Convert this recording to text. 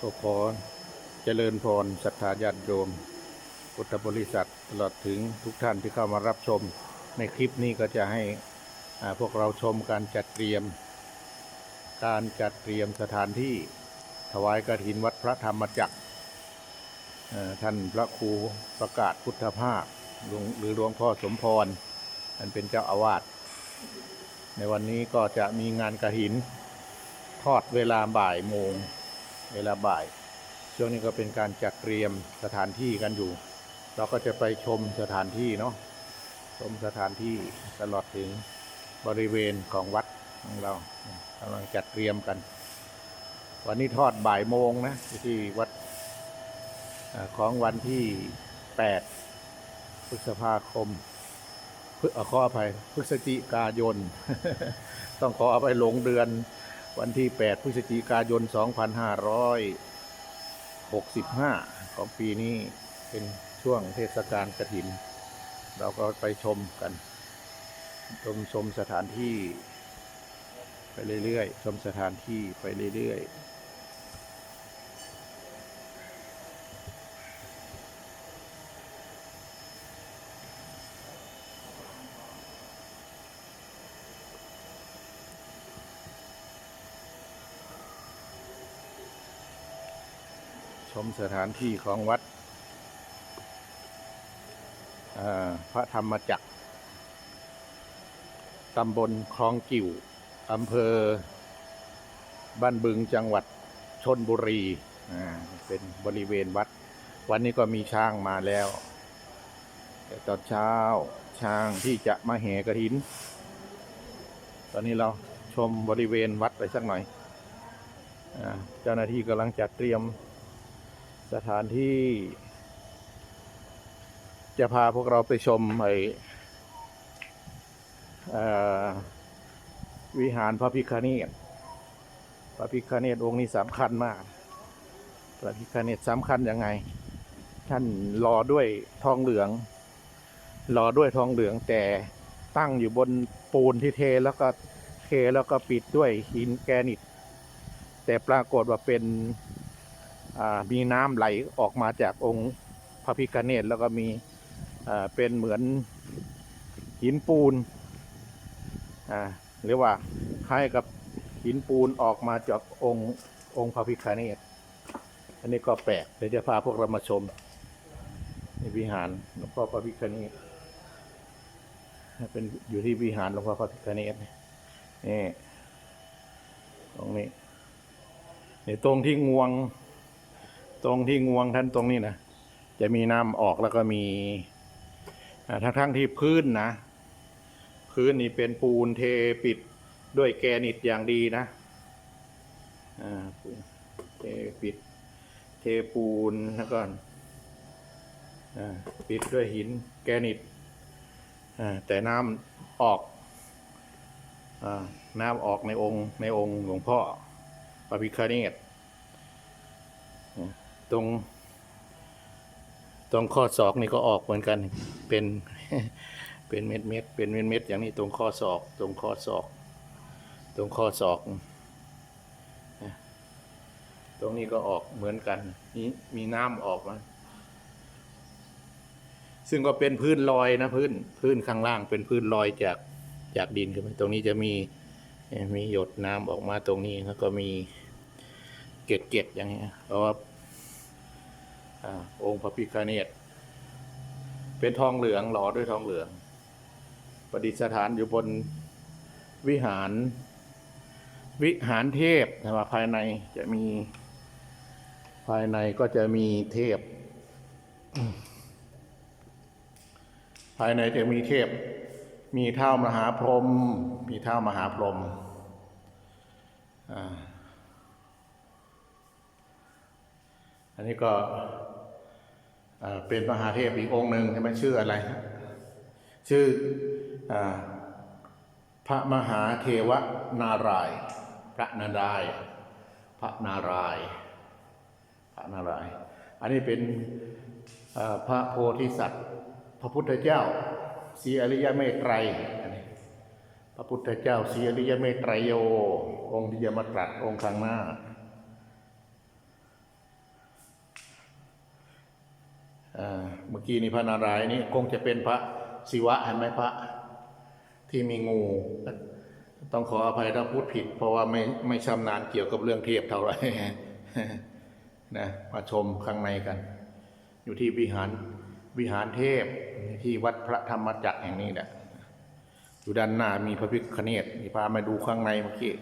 ก็ขอเจริญพรศรัทธาญาติโยมพุทธบริษัทตลอดถึงทุกท่านที่เข้ามารับชม ในคลิปนี้ก็จะให้พวกเราชมการจัดเตรียม การจัดเตรียมสถานที่ถวายกฐินวัดพระธรรมจักรท่านพระครูประกาศพุทธภาพหลวงหรือหลวงพ่อสมพรท่านเป็นเจ้าอาวาสในวันนี้ก็จะมีงานกระถินทอดเวลาบ่ายโมง เวลาบ่าย ช่วงนี้ก็เป็นการจัดเตรียมสถานที่กันอยู่ เราก็จะไปชมสถานที่เนาะชมสถานที่ตลอดถึงบริเวณของวัดของเรากำลังจัดเตรียมกัน วันนี้ทอดบ่ายโมงนะที่วัดของวันที่ 8 พฤษภาคมพฤเอ่อขออภัยพฤศจิกายน ต้องขออาไปหลงเดือน วันที่ 8 พฤศจิกายน 2565 ของปีนี้เป็นช่วงเทศกาลกระถิน เราก็ไปชมกัน ชมชมสถานที่ ไปเรื่อยๆ ชมสถานที่ไปเรื่อยๆ ชมสถานที่ของวัดพระธรรมจักรตำบลคลองกิ่วอำเภอ บ้านบึงจังหวัดชนบุรีเป็นบริเวณวัด วันนี้ก็มีช้างมาแล้ว แต่ตอนเช้าช้างที่จะมาแห่กระถิน ตอนนี้เราชมบริเวณวัดไปสักหน่อยเจ้าหน้าที่กำลังจัดเตรียม สถานที่ จะพาพวกเราไปชมไอวิหารพระพิฆเนศพระพิฆเนศองค์นี้สำคัญมาก พระพิฆเนศสำคัญยังไง ท่านรอด้วยทองเหลืองรอด้วยทองเหลืองแต่ตั้งอยู่บนปูนที่เทแล้วก็เทแล้วก็ปิดด้วยหินแกรนิต แต่ปรากฏว่าเป็น มีน้ำไหลออกมาจากองค์พระพิฆเนศแล้วก็มีเป็นเหมือนหินปูนหรือว่าคล้ายกับหินปูนออกมาจากองค์องค์พระพิฆเนศอันนี้ก็แปลกเดี๋ยวจะพาพวกเรามาชมในวิหารหลวงพ่อพระพิฆเนศเป็นอยู่ที่วิหารหลวงพ่อพระพิฆเนศนี่ตรงนี้ในตรงที่งวง ตรงที่งวงท่านตรงนี้นะจะมีน้ำออกแล้วก็มีทั้งทั้งๆที่พื้นนะ พื้นนี่เป็นปูนเทปิดด้วยแกนิตอย่างดีนะอ่าเทปิด เทปูนแล้วก็ปิดด้วยหินแกนิตแต่น้ำออกอน้ำออกในองค์ในองค์หลวงพ่อพระพิฆเนศ ตรง ตรงข้อศอกนี่ก็ออกเหมือนกัน เป็นเป็นเม็ดเม็ดเป็นเม็ดเม็ดอย่างนี้ตรงข้อศอก ตรงข้อศอก ตรงข้อศอกนะตรงนี้ก็ออกเหมือนกันมีมีน้ำออกมาซึ่งก็เป็นพื้นลอยนะพื้นพื้นข้างล่างเป็นพื้นลอยจากจากดินขึ้นมาตรงนี้จะมีมีหยดน้ำออกมาตรงนี้แล้วก็มีเกล็ดเกล็ดอย่างเงี้ยเพราะว่า อองค์พระพิฆเนศเป็นทองเหลืองหล่อด้วยทองเหลือง ประดิษฐานอยู่บนวิหาร วิหารเทพนะครับภายในจะมี ภายในก็จะมีเทพ ภายในจะมีเทพ มีเท้ามหาพรหมมีเท้ามหาพรหมออันนี้ก็ เป็นมหาเทพอีกองค์หนึ่งใช่ไหมชื่ออะไร ชื่ออพระมหาเทวนารายณ์พระนาราย พระนารายณ์พระนารายณ์อันนี้เป็นพระโพธิสัตว์ พระพุทธเจ้าสีอริยเมตไตรพระพุทธเจ้าสีอริยเมตไตรโย องค์ที่จะมาตรัสองค์ข้งหน้า อ่า เมื่อกี้นี่พระนารายณ์นี่คงจะเป็นพระศิวะเห็นไหมพระที่มีงู ต้องขออภัยถ้าพูดผิด เพราะว่าไม่ไม่ชำนาญเกี่ยวกับเรื่องเทพเท่าไหร่นะมาชมข้างในกัน อยู่ที่วิหารวิหารเทพที่วัดพระธรรมจักรแห่งนี้แหละอยู่ด้านหน้ามีพระพิฆเนศมีพามาดูข้างในเมื่อกี้